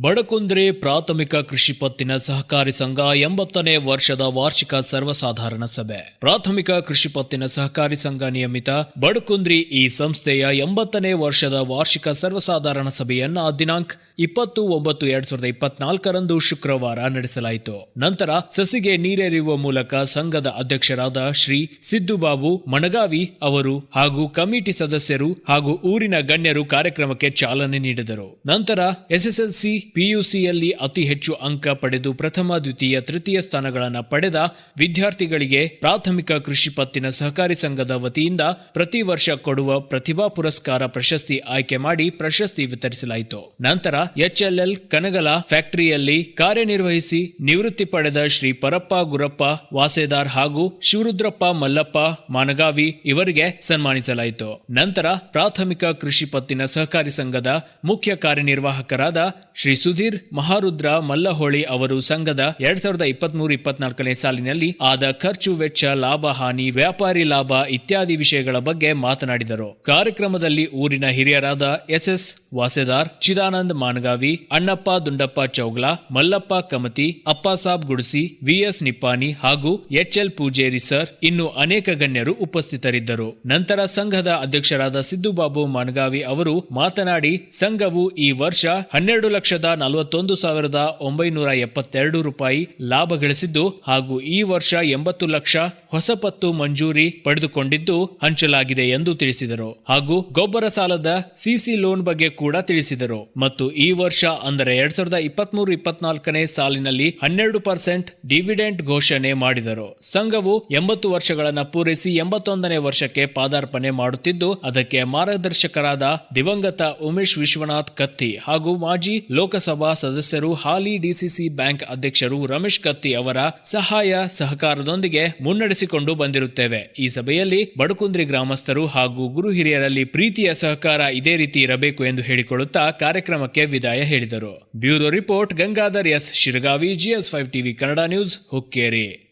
ಬಡಕುಂದ್ರೆ ಪ್ರಾಥಮಿಕ ಕೃಷಿ ಪತ್ತಿನ ಸಹಕಾರಿ ಸಂಘ ಎಂಬತ್ತನೇ ವರ್ಷದ ವಾರ್ಷಿಕ ಸರ್ವಸಾಧಾರಣ ಸಭೆ. ಪ್ರಾಥಮಿಕ ಕೃಷಿ ಪತ್ತಿನ ಸಹಕಾರಿ ಸಂಘ ನಿಯಮಿತ ಬಡಕುಂದ್ರಿ ಈ ಸಂಸ್ಥೆಯ ಎಂಬತ್ತನೇ ವರ್ಷದ ವಾರ್ಷಿಕ ಸರ್ವಸಾಧಾರಣ ಸಭೆಯನ್ನ ದಿನಾಂಕ ಇಪ್ಪತ್ತು ಒಂಬತ್ತು ಎರಡ್ ಸಾವಿರದ ಇಪ್ಪತ್ನಾಲ್ಕರಂದು ಶುಕ್ರವಾರ ನಡೆಸಲಾಯಿತು. ನಂತರ ಸಸಿಗೆ ನೀರೆರಿಯುವ ಮೂಲಕ ಸಂಘದ ಅಧ್ಯಕ್ಷರಾದ ಶ್ರೀ ಸಿದ್ದುಬಾಬು ಮಣಗಾವಿ ಅವರು ಹಾಗೂ ಕಮಿಟಿ ಸದಸ್ಯರು ಹಾಗೂ ಊರಿನ ಗಣ್ಯರು ಕಾರ್ಯಕ್ರಮಕ್ಕೆ ಚಾಲನೆ ನೀಡಿದರು. ನಂತರ ಎಸ್ಎಸ್ಎಲ್ಸಿ ಪಿಯುಸಿಯಲ್ಲಿ ಅತಿ ಹೆಚ್ಚು ಅಂಕ ಪಡೆದು ಪ್ರಥಮ, ದ್ವಿತೀಯ, ತೃತೀಯ ಸ್ಥಾನಗಳನ್ನು ಪಡೆದ ವಿದ್ಯಾರ್ಥಿಗಳಿಗೆ ಪ್ರಾಥಮಿಕ ಕೃಷಿ ಪತ್ತಿನ ಸಹಕಾರಿ ಸಂಘದ ವತಿಯಿಂದ ಪ್ರತಿ ವರ್ಷ ಕೊಡುವ ಪ್ರತಿಭಾ ಪುರಸ್ಕಾರ ಪ್ರಶಸ್ತಿ ಆಯ್ಕೆ ಮಾಡಿ ಪ್ರಶಸ್ತಿ ವಿತರಿಸಲಾಯಿತು. ನಂತರ ಎಚ್ಎಲ್ಎಲ್ ಕನಗಲ ಫ್ಯಾಕ್ಟರಿಯಲ್ಲಿ ಕಾರ್ಯನಿರ್ವಹಿಸಿ ನಿವೃತ್ತಿ ಪಡೆದ ಶ್ರೀ ಪರಪ್ಪ, ಗುರಪ್ಪ, ವಾಸೇದಾರ್ ಹಾಗೂ ಶಿವರುದ್ರಪ್ಪ, ಮಲ್ಲಪ್ಪ, ಮಾನಗಾವಿ ಇವರಿಗೆ ಸನ್ಮಾನಿಸಲಾಯಿತು. ನಂತರ ಪ್ರಾಥಮಿಕ ಕೃಷಿ ಪತ್ತಿನ ಸಹಕಾರಿ ಸಂಘದ ಮುಖ್ಯ ಕಾರ್ಯನಿರ್ವಾಹಕರಾದ ಶ್ರೀ ಸುಧೀರ್, ಮಹಾರುದ್ರ, ಮಲ್ಲಹೊಳಿ ಅವರು ಸಂಘದ ಎರಡ್ ಸಾವಿರದ ಇಪ್ಪತ್ಮೂರು ಇಪ್ಪತ್ನಾಲ್ಕನೇ ಸಾಲಿನಲ್ಲಿ ಆದ ಖರ್ಚು, ವೆಚ್ಚ, ಲಾಭ, ಹಾನಿ, ವ್ಯಾಪಾರಿ ಲಾಭ ಇತ್ಯಾದಿ ವಿಷಯಗಳ ಬಗ್ಗೆ ಮಾತನಾಡಿದರು. ಕಾರ್ಯಕ್ರಮದಲ್ಲಿ ಊರಿನ ಹಿರಿಯರಾದ ಎಸ್ಎಸ್ ವಾಸೆದಾರ್, ಚಿದಾನಂದ್ ಮಾನಗಾವಿ, ಅಣ್ಣಪ್ಪ ದುಂಡಪ್ಪ ಚೌಗ್ಲಾ, ಮಲ್ಲಪ್ಪ ಕಮತಿ ಅಪ್ಪಾಸಾಬ್ ಗುಡಿಸಿ, ವಿಎಸ್ ನಿಪ್ಪಾನಿ ಹಾಗೂ ಎಚ್ಎಲ್ ಪೂಜೇರಿ ಸರ್ ಇನ್ನು ಅನೇಕ ಗಣ್ಯರು ಉಪಸ್ಥಿತರಿದ್ದರು. ನಂತರ ಸಂಘದ ಅಧ್ಯಕ್ಷರಾದ ಸಿದ್ದುಬಾಬು ಮಾನಗಾವಿ ಅವರು ಮಾತನಾಡಿ, ಸಂಘವು ಈ ವರ್ಷ ಹನ್ನೆರಡು ಲಕ್ಷದ ನಲವತ್ತೊಂದು ಸಾವಿರದ ಒಂಬೈನೂರ ಎಪ್ಪತ್ತೆರಡು ರೂಪಾಯಿ ಲಾಭ ಗಳಿಸಿದ್ದು ಹಾಗೂ ಈ ವರ್ಷ ಎಂಬತ್ತು ಲಕ್ಷ ಹೊಸ ಪತ್ತು ಮಂಜೂರಿ ಪಡೆದುಕೊಂಡಿದ್ದು ಹಂಚಲಾಗಿದೆ ಎಂದು ತಿಳಿಸಿದರು. ಹಾಗೂ ಗೊಬ್ಬರ ಸಾಲದ ಸಿಸಿ ಲೋನ್ ಬಗ್ಗೆ ಕೂಡ ತಿಳಿಸಿದರು. ಮತ್ತು ಈ ವರ್ಷ ಅಂದರೆ ಎರಡ್ ಸಾವಿರದ ಇಪ್ಪತ್ಮೂರು ಇಪ್ಪತ್ನಾಲ್ಕನೇ ಸಾಲಿನಲ್ಲಿ ಹನ್ನೆರಡು ಪರ್ಸೆಂಟ್ ಡಿವಿಡೆಂಟ್ ಘೋಷಣೆ ಮಾಡಿದರು. ಸಂಘವು ಎಂಬತ್ತು ವರ್ಷಗಳನ್ನು ಪೂರೈಸಿ ಎಂಬತ್ತೊಂದನೇ ವರ್ಷಕ್ಕೆ ಪಾದಾರ್ಪಣೆ ಮಾಡುತ್ತಿದ್ದು, ಅದಕ್ಕೆ ಮಾರ್ಗದರ್ಶಕರಾದ ದಿವಂಗತ ಉಮೇಶ್ ವಿಶ್ವನಾಥ್ ಕತ್ತಿ ಹಾಗೂ ಮಾಜಿ ಲೋಕಸಭಾ ಸದಸ್ಯರು ಹಾಲಿ ಡಿಸಿಸಿ ಬ್ಯಾಂಕ್ ಅಧ್ಯಕ್ಷರು ರಮೇಶ್ ಕತ್ತಿ ಅವರ ಸಹಾಯ ಸಹಕಾರದೊಂದಿಗೆ ಮುನ್ನಡೆಸಿಕೊಂಡು ಬಂದಿರುತ್ತೇವೆ. ಈ ಸಭೆಯಲ್ಲಿ ಬಡಕುಂದ್ರಿ ಗ್ರಾಮಸ್ಥರು ಹಾಗೂ ಗುರು ಹಿರಿಯರಲ್ಲಿ ಪ್ರೀತಿಯ ಸಹಕಾರ ಇದೇ ರೀತಿ ಇರಬೇಕು ಎಂದು ಹೇಳಿಕೊಳ್ಳುತ್ತಾ ಕಾರ್ಯಕ್ರಮಕ್ಕೆ ವಿದಾಯ ಹೇಳಿದರು. Bureau report Gangadhar S. Shiragavi, GS five TV Kannada news, Hukkeri.